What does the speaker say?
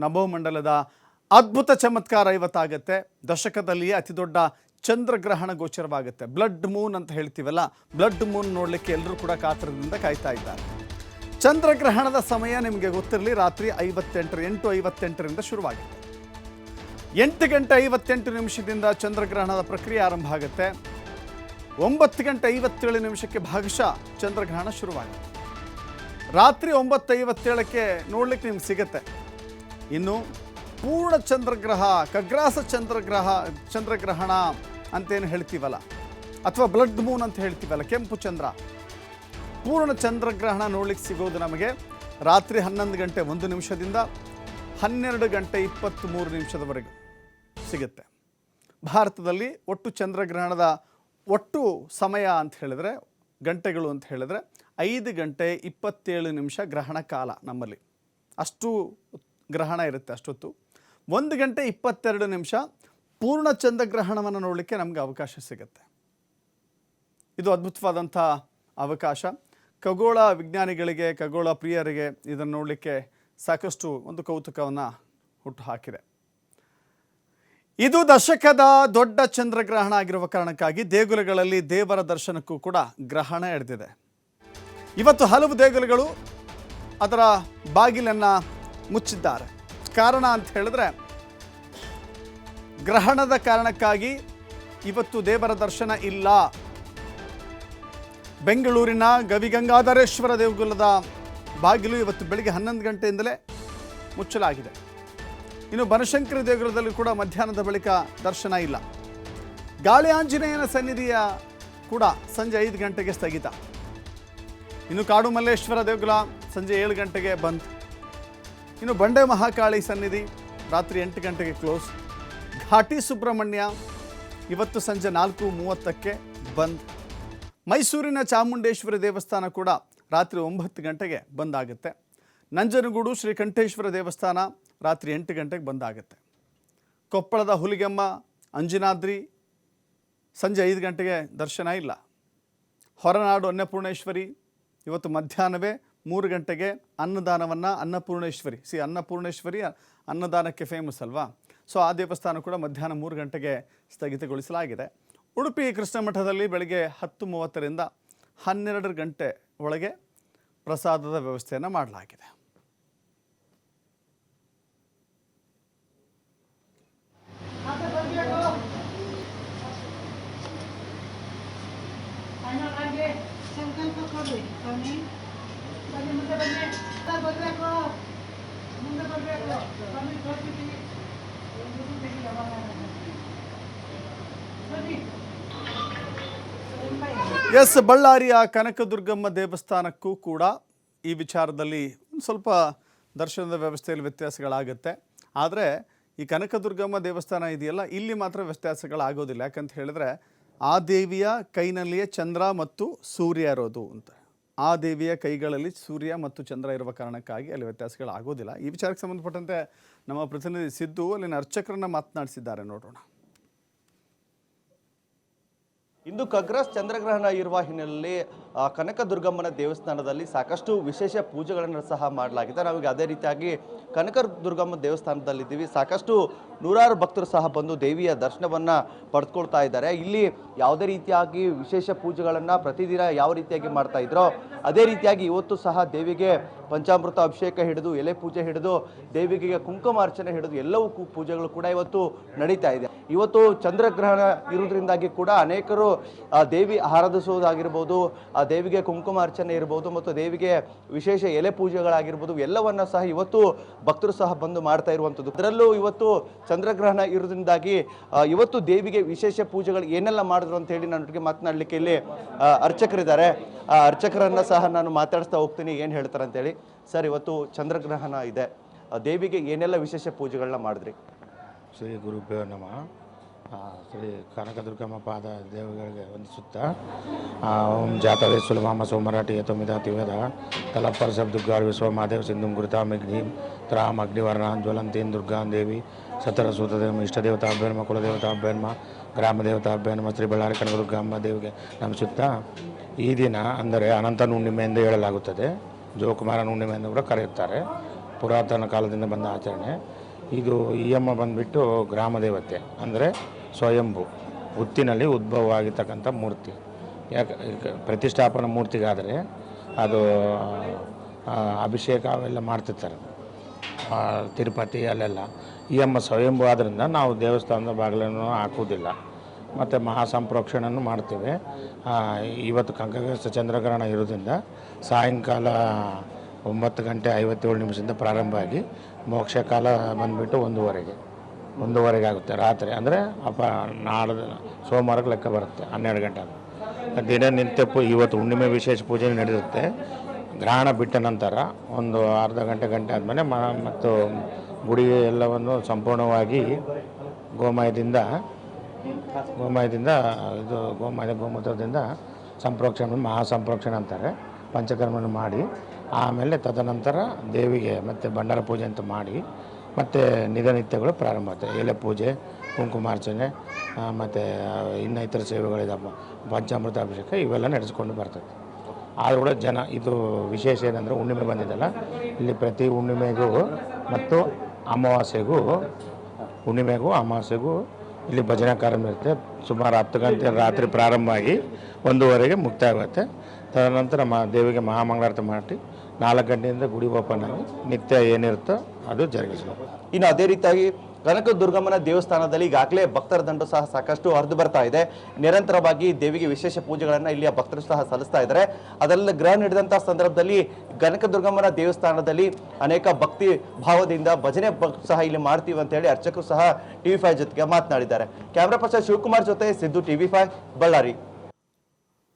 ನಭೋಮಂಡಲದ ಅದ್ಭುತ ಚಮತ್ಕಾರ ಇವತ್ತಾಗತ್ತೆ. ದಶಕದಲ್ಲಿಯೇ ಅತಿ ದೊಡ್ಡ ಚಂದ್ರಗ್ರಹಣ ಗೋಚರವಾಗುತ್ತೆ. ಬ್ಲಡ್ ಮೂನ್ ಅಂತ ಹೇಳ್ತೀವಲ್ಲ, ಬ್ಲಡ್ ಮೂನ್ ನೋಡಲಿಕ್ಕೆ ಎಲ್ಲರೂ ಕೂಡ ಕಾತರದಿಂದ ಕಾಯ್ತಾ ಇದ್ದಾರೆ. ಚಂದ್ರಗ್ರಹಣದ ಸಮಯ ನಿಮಗೆ ಗೊತ್ತಿರಲಿ, ರಾತ್ರಿ ಐವತ್ತೆಂಟರ ಎಂಟು ಐವತ್ತೆಂಟರಿಂದ ಶುರುವಾಗುತ್ತೆ. ಎಂಟು ಗಂಟೆ ಐವತ್ತೆಂಟು ನಿಮಿಷದಿಂದ ಚಂದ್ರಗ್ರಹಣದ ಪ್ರಕ್ರಿಯೆ ಆರಂಭ ಆಗುತ್ತೆ. ಒಂಬತ್ತು ಗಂಟೆ ಐವತ್ತೇಳು ನಿಮಿಷಕ್ಕೆ ಭಾಗಶಃ ಚಂದ್ರಗ್ರಹಣ ಶುರುವಾಗುತ್ತೆ. ರಾತ್ರಿ ಒಂಬತ್ತೈವತ್ತೇಳಕ್ಕೆ ನೋಡ್ಲಿಕ್ಕೆ ನಿಮ್ಗೆ ಸಿಗುತ್ತೆ. ಇನ್ನು ಪೂರ್ಣ ಚಂದ್ರಗ್ರಹ, ಕಗ್ರಾಸ ಚಂದ್ರಗ್ರಹ, ಚಂದ್ರಗ್ರಹಣ ಅಂತೇನು ಹೇಳ್ತೀವಲ್ಲ? ಅಥವಾ ಬ್ಲಡ್ ಮೂನ್ ಅಂತ ಹೇಳ್ತೀವಲ್ಲ, ಕೆಂಪು ಚಂದ್ರ. ಪೂರ್ಣ ಚಂದ್ರಗ್ರಹಣ ನೋಡ್ಲಿಕ್ಕೆ ಸಿಗೋದು ನಮಗೆ ರಾತ್ರಿ ಹನ್ನೊಂದು ಗಂಟೆ ಒಂದು ನಿಮಿಷದಿಂದ ಹನ್ನೆರಡು ಗಂಟೆ ಇಪ್ಪತ್ತ್ಮೂರು ನಿಮಿಷದವರೆಗೆ ಸಿಗುತ್ತೆ. ಭಾರತದಲ್ಲಿ ಒಟ್ಟು ಚಂದ್ರಗ್ರಹಣದ ಒಟ್ಟು ಸಮಯ ಅಂತ ಹೇಳಿದ್ರೆ, ಗಂಟೆಗಳು ಅಂತ ಹೇಳಿದ್ರೆ ಐದು ಗಂಟೆ ಇಪ್ಪತ್ತೇಳು ನಿಮಿಷ ಗ್ರಹಣ ಕಾಲ ನಮ್ಮಲ್ಲಿ. ಅಷ್ಟು ಗ್ರಹಣ ಇರುತ್ತೆ ಅಷ್ಟೊತ್ತು. ಒಂದು ಗಂಟೆ ಇಪ್ಪತ್ತೆರಡು ನಿಮಿಷ ಪೂರ್ಣ ಚಂದ್ರಗ್ರಹಣವನ್ನು ನೋಡಲಿಕ್ಕೆ ನಮಗೆ ಅವಕಾಶ ಸಿಗುತ್ತೆ. ಇದು ಅದ್ಭುತವಾದಂಥ ಅವಕಾಶ. ಖಗೋಳ ವಿಜ್ಞಾನಿಗಳಿಗೆ, ಖಗೋಳ ಪ್ರಿಯರಿಗೆ ಇದನ್ನು ನೋಡಲಿಕ್ಕೆ ಸಾಕಷ್ಟು ಒಂದು ಕೌತುಕವನ್ನು ಹುಟ್ಟು ಹಾಕಿದೆ ಇದು ದಶಕದ ದೊಡ್ಡ ಚಂದ್ರಗ್ರಹಣ ಆಗಿರುವ ಕಾರಣಕ್ಕಾಗಿ ದೇಗುಲಗಳಲ್ಲಿ ದೇವರ ದರ್ಶನಕ್ಕೂ ಕೂಡ ಗ್ರಹಣ ಎಳೆದಿದೆ ಇವತ್ತು ಹಲವು ದೇಗುಲಗಳು ಅದರ ಬಾಗಿಲನ್ನು ಮುಚ್ಚಿದ್ದಾರೆ. ಕಾರಣ ಅಂತ ಹೇಳಿದ್ರೆ, ಗ್ರಹಣದ ಕಾರಣಕ್ಕಾಗಿ ಇವತ್ತು ದೇವರ ದರ್ಶನ ಇಲ್ಲ. ಬೆಂಗಳೂರಿನ ಗವಿಗಂಗಾಧರೇಶ್ವರ ದೇಗುಲದ ಬಾಗಿಲು ಇವತ್ತು ಬೆಳಿಗ್ಗೆ ಹನ್ನೊಂದು ಗಂಟೆಯಿಂದಲೇ ಮುಚ್ಚಲಾಗಿದೆ. ಇನ್ನು ಬನಶಂಕರಿ ದೇಗುಲದಲ್ಲಿ ಕೂಡ ಮಧ್ಯಾಹ್ನದ ಬಳಿಕ ದರ್ಶನ ಇಲ್ಲ. ಗಾಳಿ ಆಂಜನೇಯನ ಸನ್ನಿಧಿಯ ಕೂಡ ಸಂಜೆ ಐದು ಗಂಟೆಗೆ ಸ್ಥಗಿತ. ಇನ್ನು ಕಾಡು ಮಲ್ಲೇಶ್ವರ ದೇಗುಲ ಸಂಜೆ ಏಳು ಗಂಟೆಗೆ ಬಂದ್. ಇನ್ನು ಬಂಡೆ ಮಹಾಕಾಳಿ ಸನ್ನಿಧಿ ರಾತ್ರಿ ಎಂಟು ಗಂಟೆಗೆ ಕ್ಲೋಸ್. ಘಾಟಿ ಸುಬ್ರಹ್ಮಣ್ಯ ಇವತ್ತು ಸಂಜೆ ನಾಲ್ಕು ಮೂವತ್ತಕ್ಕೆ ಬಂದ್. ಮೈಸೂರಿನ ಚಾಮುಂಡೇಶ್ವರಿ ದೇವಸ್ಥಾನ ಕೂಡ ರಾತ್ರಿ ಒಂಬತ್ತು ಗಂಟೆಗೆ ಬಂದ್ ಆಗುತ್ತೆ ನಂಜನಗೂಡು ಶ್ರೀಕಂಠೇಶ್ವರ ದೇವಸ್ಥಾನ ರಾತ್ರಿ ಎಂಟು ಗಂಟೆಗೆ ಬಂದಾಗುತ್ತೆ. ಕೊಪ್ಪಳದ ಹುಲಿಗೆಮ್ಮ, ಅಂಜನಾದ್ರಿ ಸಂಜೆ ಐದು ಗಂಟೆಗೆ ದರ್ಶನ ಇಲ್ಲ. ಹೊರನಾಡು ಅನ್ನಪೂರ್ಣೇಶ್ವರಿ ಇವತ್ತು ಮಧ್ಯಾಹ್ನವೇ ಮೂರು ಗಂಟೆಗೆ ಅನ್ನದಾನವನ್ನು ಅನ್ನಪೂರ್ಣೇಶ್ವರಿ. ಸಿ ಅನ್ನಪೂರ್ಣೇಶ್ವರಿ ಅನ್ನದಾನಕ್ಕೆ ಫೇಮಸ್ ಅಲ್ವಾ? ಸೊ ಆ ದೇವಸ್ಥಾನ ಕೂಡ ಮಧ್ಯಾಹ್ನ ಮೂರು ಗಂಟೆಗೆ ಸ್ಥಗಿತಗೊಳಿಸಲಾಗಿದೆ. ಉಡುಪಿ ಕೃಷ್ಣ ಮಠದಲ್ಲಿ ಬೆಳಗ್ಗೆ ಹತ್ತು ಮೂವತ್ತರಿಂದ ಹನ್ನೆರಡು ಗಂಟೆ ಒಳಗೆ ಪ್ರಸಾದದ ವ್ಯವಸ್ಥೆಯನ್ನು ಮಾಡಲಾಗಿದೆ. ಸಂಕಲ್ಪ ಎಸ್, ಬಳ್ಳಾರಿಯ ಕನಕದುರ್ಗಮ್ಮ ದೇವಸ್ಥಾನಕ್ಕೂ ಕೂಡ ಈ ವಿಚಾರದಲ್ಲಿ ಸ್ವಲ್ಪ ದರ್ಶನದ ವ್ಯವಸ್ಥೆಯಲ್ಲಿ ವ್ಯತ್ಯಾಸಗಳಾಗುತ್ತೆ. ಆದರೆ ಈ ಕನಕದುರ್ಗಮ್ಮ ದೇವಸ್ಥಾನ ಇದೆಯಲ್ಲ, ಇಲ್ಲಿ ಮಾತ್ರ ವ್ಯತ್ಯಾಸಗಳಾಗೋದಿಲ್ಲ. ಯಾಕಂತ ಹೇಳಿದ್ರೆ, ಆ ದೇವಿಯ ಕೈನಲ್ಲಿಯೇ ಚಂದ್ರ ಮತ್ತು ಸೂರ್ಯ ಇರೋದು ಅಂತ. ಆ ದೇವಿಯ ಕೈಗಳಲ್ಲಿ ಸೂರ್ಯ ಮತ್ತು ಚಂದ್ರ ಇರುವ ಕಾರಣಕ್ಕಾಗಿ ಅಲ್ಲಿ ವ್ಯತ್ಯಾಸಗಳಾಗೋದಿಲ್ಲ. ಈ ವಿಚಾರಕ್ಕೆ ಸಂಬಂಧಪಟ್ಟಂತೆ ನಮ್ಮ ಪ್ರತಿನಿಧಿ ಸಿದ್ದು ಅಲ್ಲಿನ ಅರ್ಚಕರನ್ನ ಮಾತನಾಡಿಸಿದ್ದಾರೆ. ನೋಡೋಣ. ಇಂದು ಕಗ್ರಸ್ ಚಂದ್ರಗ್ರಹಣ ಇರುವ ಹಿನ್ನೆಲೆಯಲ್ಲಿ ಕನಕ ಕನಕದುರ್ಗಮ್ಮನ ದೇವಸ್ಥಾನದಲ್ಲಿ ಸಾಕಷ್ಟು ವಿಶೇಷ ಪೂಜೆಗಳನ್ನು ಸಹ ಮಾಡಲಾಗಿದೆ. ನಾವೀಗ ಅದೇ ರೀತಿಯಾಗಿ ಕನಕ ದುರ್ಗಮ್ಮ ದೇವಸ್ಥಾನದಲ್ಲಿದ್ದೀವಿ. ಸಾಕಷ್ಟು ನೂರಾರು ಭಕ್ತರು ಸಹ ಬಂದು ದೇವಿಯ ದರ್ಶನವನ್ನು ಪಡೆದುಕೊಳ್ತಾ ಇದ್ದಾರೆ. ಇಲ್ಲಿ ಯಾವುದೇ ರೀತಿಯಾಗಿ ವಿಶೇಷ ಪೂಜೆಗಳನ್ನು ಪ್ರತಿದಿನ ಯಾವ ರೀತಿಯಾಗಿ ಮಾಡ್ತಾ ಇದ್ರೋ, ಅದೇ ರೀತಿಯಾಗಿ ಇವತ್ತು ಸಹ ದೇವಿಗೆ ಪಂಚಾಮೃತ ಅಭಿಷೇಕ ಹಿಡಿದು, ಎಲೆ ಪೂಜೆ ಹಿಡಿದು, ದೇವಿಗೆ ಕುಂಕುಮಾರ್ಚನೆ ಹಿಡಿದು ಎಲ್ಲವೂ ಪೂಜೆಗಳು ಕೂಡ ಇವತ್ತು ನಡೀತಾ ಇದೆ. ಇವತ್ತು ಚಂದ್ರಗ್ರಹಣ ಇರುವುದರಿಂದಾಗಿ ಕೂಡ ಅನೇಕರು ದೇವಿ ಆರಾಧಿಸುವುದಾಗಿರ್ಬೋದು, ಆ, ದೇವಿಗೆ ಕುಂಕುಮ ಅರ್ಚನೆ ಇರ್ಬೋದು ಮತ್ತು ದೇವಿಗೆ ವಿಶೇಷ ಎಲೆ ಪೂಜೆಗಳಾಗಿರ್ಬೋದು, ಎಲ್ಲವನ್ನ ಸಹ ಇವತ್ತು ಭಕ್ತರು ಸಹ ಬಂದು ಮಾಡ್ತಾ ಇರುವಂಥದ್ದು. ಅದರಲ್ಲೂ ಇವತ್ತು ಚಂದ್ರಗ್ರಹಣ ಇರೋದ್ರಿಂದಾಗಿ ಇವತ್ತು ದೇವಿಗೆ ವಿಶೇಷ ಪೂಜೆಗಳು ಏನೆಲ್ಲ ಮಾಡಿದ್ರು ಅಂತ ಹೇಳಿ ನನ್ನೊಟ್ಟಿಗೆ ಮಾತನಾಡಲಿಕ್ಕೆ ಇಲ್ಲಿ ಅರ್ಚಕರಿದ್ದಾರೆ. ಆ, ಅರ್ಚಕರನ್ನ ಸಹ ನಾನು ಮಾತಾಡಿಸ್ತಾ ಹೋಗ್ತೀನಿ, ಏನು ಹೇಳ್ತಾರೆ ಅಂತೇಳಿ ಸರ್, ಇವತ್ತು ಚಂದ್ರಗ್ರಹಣ ಇದೆ. ದೇವಿಗೆ ಏನೆಲ್ಲ ವಿಶೇಷ ಪೂಜೆಗಳನ್ನ ಮಾಡಿದ್ರಿ? ಶ್ರೀ ಗುರುಭ್ಯೋ ನಮಃ. ಶ್ರೀ ಕನಕದುರ್ಗಮ್ಮ ಪಾದ ದೇವಗಳಿಗೆ ವಂದಿಸುತ್ತಾ. ಓಂ ಜಾತವೆ ಸುಲಭಾಮ ಸೋಮರಾಟಿ ಯತಮಿದ ತಿವೇದ ತಲಪ್ಪರ ದುರ್ಗಾ ವಿಶ್ವ ಮಹಾದೇವ ಸಿಂಧು ಗುರುತಾಂ ತ್ರಾಮ ಅಗ್ನಿವರ್ಣ ಜ್ವಲಂತೀನ್ ದುರ್ಗಾ ದೇವಿ ಸತರ ಸೂತದೇವ ಗ್ರಾಮ ದೇವತಾಭ್ಯನ್ಮ ಶ್ರೀ ಬಳ್ಳಾರಿ ಕನಕದುರ್ಗಮ್ಮ ದೇವಿಗೆ ನಮಿಸುತ್ತಾ ಈ ದಿನ ಅಂದರೆ ಅನಂತ ಹುಣ್ಣಿಮೆ ಎಂದು ಹೇಳಲಾಗುತ್ತದೆ. ಜೋಕುಮಾರನ ಹುಣ್ಣಿಮೆ ಎಂದು ಕೂಡ ಕರೆಯುತ್ತಾರೆ. ಪುರಾತನ ಕಾಲದಿಂದ ಬಂದ ಆಚರಣೆ. ಇದು ಈ ಅಮ್ಮ ಬಂದುಬಿಟ್ಟು ಗ್ರಾಮ ದೇವತೆ ಅಂದರೆ ಸ್ವಯಂಭು, ಹುತ್ತಿನಲ್ಲಿ ಉದ್ಭವ ಆಗಿರ್ತಕ್ಕಂಥ ಮೂರ್ತಿ. ಯಾಕೆ ಪ್ರತಿಷ್ಠಾಪನಾ ಮೂರ್ತಿಗಾದರೆ ಅದು ಅಭಿಷೇಕ ಅವೆಲ್ಲ ಮಾಡ್ತಿರ್ತಾರೆ. ತಿರುಪತಿ ಅಲ್ಲೆಲ್ಲ. ಈ ಅಮ್ಮ ಸ್ವಯಂಭು ಆದ್ದರಿಂದ ನಾವು ದೇವಸ್ಥಾನದ ಬಾಗಿಲನ್ನು ಹಾಕುವುದಿಲ್ಲ. ಮತ್ತು ಮಹಾಸಂಪ್ರೋಕ್ಷಣನ್ನು ಮಾಡ್ತೇವೆ. ಇವತ್ತು ಕಂಕಗಸ್ತ ಚಂದ್ರಗ್ರಹಣ ಇರೋದ್ರಿಂದ ಸಾಯಂಕಾಲ ಒಂಬತ್ತು ಗಂಟೆ ಐವತ್ತೇಳು ನಿಮಿಷದಿಂದ ಪ್ರಾರಂಭ ಆಗಿ ಮೋಕ್ಷ ಕಾಲ ಬಂದುಬಿಟ್ಟು ಒಂದೂವರೆಗೆ. ಒಂದೂವರೆಗೆ ಆಗುತ್ತೆ ರಾತ್ರಿ. ಅಂದರೆ ಅಪ ನಾಳೆ ಸೋಮವಾರಕ್ಕೆ ಲೆಕ್ಕ ಬರುತ್ತೆ, ಹನ್ನೆರಡು ಗಂಟೆ ದಿನ ದಿನನಿತ್ಯ ಪೂ ಇವತ್ತು ಹುಣ್ಣಿಮೆ ವಿಶೇಷ ಪೂಜೆ ನಡೆಯುತ್ತೆ. ಗ್ರಹಣ ಬಿಟ್ಟ ನಂತರ ಒಂದು ಅರ್ಧ ಗಂಟೆ ಗಂಟೆ ಆದಮೇಲೆ ಮ ಮತ್ತು ಗುಡಿ ಎಲ್ಲವನ್ನು ಸಂಪೂರ್ಣವಾಗಿ ಗೋಮಯದಿಂದ ಗೋಮಯದಿಂದ ಇದು ಗೋಮಯ ಗೋಮೂತ್ರದಿಂದ ಸಂಪ್ರೋಕ್ಷಣೆ, ಮಹಾಸಂಪ್ರೋಕ್ಷಣೆ ಅಂತಾರೆ. ಪಂಚಕರ್ಮನ ಮಾಡಿ ಆಮೇಲೆ ತದನಂತರ ದೇವಿಗೆ ಮತ್ತು ಭಂಡಾರ ಪೂಜೆ ಅಂತ ಮಾಡಿ, ಮತ್ತು ನಿಧನಿತ್ಯಗಳು ಪ್ರಾರಂಭ ಆಗ್ತವೆ ಎಲೆ ಪೂಜೆ, ಕುಂಕುಮಾರ್ಚನೆ ಮತ್ತು ಇನ್ನಿತರ ಸೇವೆಗಳಿದಾವೆ ಪಂಚಾಮೃತ ಅಭಿಷೇಕ ಇವೆಲ್ಲ ನಡೆಸ್ಕೊಂಡು ಬರ್ತದೆ. ಆದರೂ ಕೂಡ ಜನ, ಇದು ವಿಶೇಷ ಏನಂದರೆ ಹುಣ್ಣಿಮೆ ಬಂದಿದ್ದಲ್ಲ ಇಲ್ಲಿ ಪ್ರತಿ ಹುಣ್ಣಿಮೆಗೂ ಮತ್ತು ಅಮಾವಾಸ್ಯೆಗೂ, ಹುಣ್ಣಿಮೆಗೂ ಅಮಾವಾಸ್ಯೆಗೂ ಇಲ್ಲಿ ಭಜನಾ ಕಾರ್ಯಕ್ರಮ ಇರುತ್ತೆ. ಸುಮಾರು ಹತ್ತು ಗಂಟೆ ರಾತ್ರಿ ಪ್ರಾರಂಭ ಆಗಿ ಒಂದೂವರೆಗೆ ಮುಕ್ತಾಯ ಆಗುತ್ತೆ ತದನಂತರ ಮಾ, ದೇವಿಗೆ ಮಹಾಮಂಗಳಾರತಿ ಮಾಡಿ ನಾಲ್ಕು ಗಂಟೆಯಿಂದ ಗುಡಿ ಓಪನ್ ನಿತ್ಯ ಏನಿರುತ್ತೋ ಅದು ಜರುಗಿಸಬೇಕು. ಇನ್ನು ಅದೇ ರೀತಿಯಾಗಿ ಕನಕ ದುರ್ಗಮ್ಮನ ದೇವಸ್ಥಾನದಲ್ಲಿ ಈಗಾಗಲೇ ಭಕ್ತರ ದಂಡು ಸಹ ಸಾಕಷ್ಟು ಹರಿದು ಬರ್ತಾ ಇದೆ. ನಿರಂತರವಾಗಿ ದೇವಿಗೆ ವಿಶೇಷ ಪೂಜೆಗಳನ್ನು ಇಲ್ಲಿಯ ಭಕ್ತರು ಸಹ ಸಲ್ಲಿಸ್ತಾ ಇದ್ದಾರೆ. ಅದೆಲ್ಲ ಗ್ರಹ ಹಿಡಿದಂಥ ಸಂದರ್ಭದಲ್ಲಿ ಕನಕ ದುರ್ಗಮ್ಮನ ದೇವಸ್ಥಾನದಲ್ಲಿ ಅನೇಕ ಭಕ್ತಿ ಭಾವದಿಂದ ಭಜನೆ ಸಹ ಇಲ್ಲಿ ಮಾಡ್ತೀವಿ ಅಂತ ಹೇಳಿ ಅರ್ಚಕರು ಸಹ ಟಿವಿ ಫೈವ್ ಜೊತೆಗೆ ಮಾತನಾಡಿದ್ದಾರೆ. ಕ್ಯಾಮ್ರಾ ಪರ್ಸನ್ ಶಿವಕುಮಾರ್ ಜೊತೆ ಸಿದ್ದು ಟಿವಿ ಫೈವ್, ಬಳ್ಳಾರಿ.